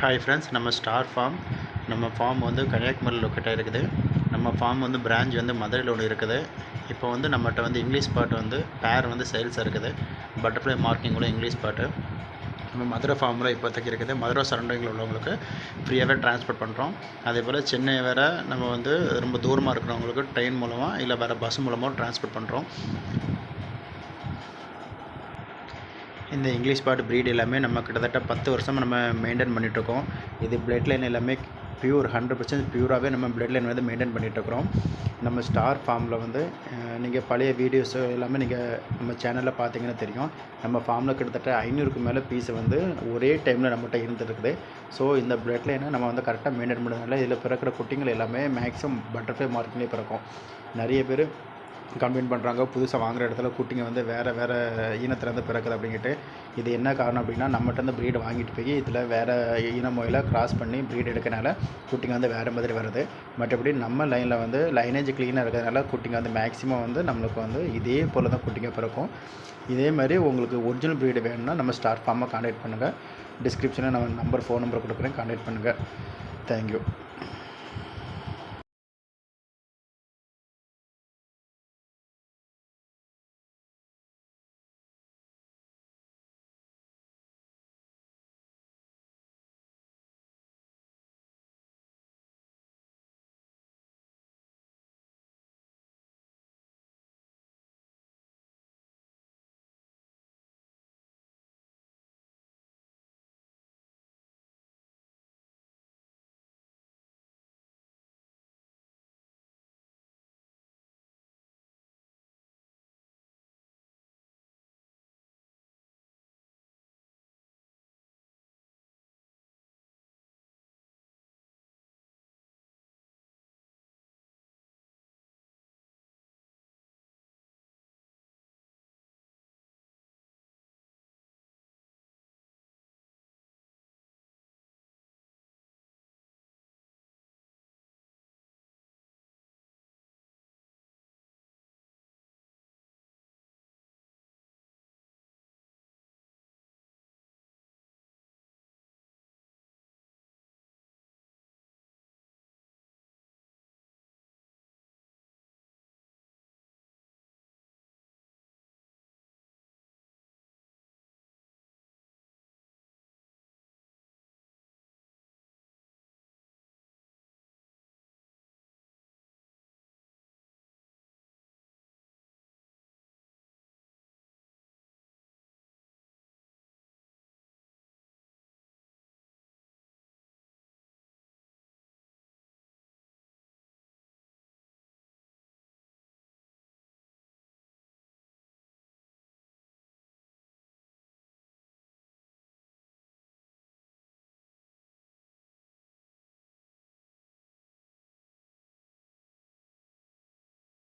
Hi friends நம்ம star farm நம்ம farm வந்து கன்னியாகுமரி லொக்கேட்டாக இருக்குது. நம்ம ஃபார்ம் வந்து பிரான்ச் வந்து மதுரையில் ஒன்று இருக்குது. இப்போ வந்து நம்மகிட்ட வந்து இங்கிலீஷ் பாட்டு வந்து பேர் வந்து சேல்ஸாக இருக்குது. பட்டர்ஃப்ளை மார்க்கிங்கோட இங்கிலீஷ் பாட்டு நம்ம மதுரை ஃபார்மில் இப்போதைக்கு இருக்குது. மதுரை சரௌண்டிங்கில் உள்ளவங்களுக்கு ஃப்ரீயாகவே டிரான்ஸ்போர்ட் பண்ணுறோம் அதே போல் சென்னை வேறு நம்ம வந்து ரொம்ப தூரமாக இருக்கிறவங்களுக்கு ட்ரெயின் மூலமாக இல்லை வேறு பஸ் மூலமாக டிரான்ஸ்போர்ட் பண்ணுறோம் இந்த இங்கிலீஷ் பாட் ப்ரீட் எல்லாமே நம்ம கிட்டத்தட்ட பத்து வருஷமாக நம்ம மெயின்டைன் பண்ணிகிட்ருக்கோம் இது பிளட் லைன் எல்லாமே பியூர் ஹண்ட்ரட் பர்சன்ட் பியூராகவே நம்ம பிளட் லைன் வந்து மெயின்டைன் பண்ணிகிட்ருக்குறோம் நம்ம ஸ்டார் ஃபார்மில் வந்து நீங்கள் பழைய வீடியோஸ் எல்லாமே நீங்கள் நம்ம சேனலில் பார்த்தீங்கன்னா தெரியும். நம்ம ஃபார்மில் கிட்டத்தட்ட ஐநூறுக்கு மேலே பீஸ் வந்து ஒரே டைமில் நம்மகிட்ட இருந்துருக்குது. ஸோ இந்த பிளட் லைனை நம்ம வந்து கரெக்டாக மெயின்டைன் பண்ணுறதுனால இதில் பிறக்கிற குட்டிங்கள் எல்லாமே மேக்ஸிமம் பட்டர்ஃப்ளை மார்க்கிங்லேயே பிறக்கும். நிறைய பேர் கம்ப்ளைண்ட் பண்ணுறாங்க புதுசாக வாங்குகிற இடத்துல குட்டிங்க வந்து வேறு வேறு இனத்துலேருந்து பிறக்குது அப்படிங்கிட்டு இது என்ன காரணம் அப்படின்னா நம்மகிட்ட ப்ரீடு வாங்கிட்டு போய் இதில் வேறு இன முறையில் கிராஸ் பண்ணி ப்ரீட் எடுக்கனால குட்டிங்க வந்து வேறு மாதிரி வருது. மற்றபடி நம்ம லைனில் வந்து லைனேஜ் க்ளீனாக இருக்கிறதுனால குட்டிங்க வந்து மேக்ஸிமம் வந்து நம்மளுக்கு வந்து இதே போல் தான் குட்டிங்க பிறக்கும். இதே மாதிரி உங்களுக்கு ஒரிஜினல் ப்ரீடு வேணும்னா நம்ம ஸ்டார்ட் ஃபார்மாக கான்டாக்ட் பண்ணுங்கள் டிஸ்கிரிப்ஷனில் நம்ம நம்பர் ஃபோன் நம்பர் கொடுக்குறேன். கான்டாக்ட் பண்ணுங்கள் தேங்க்யூ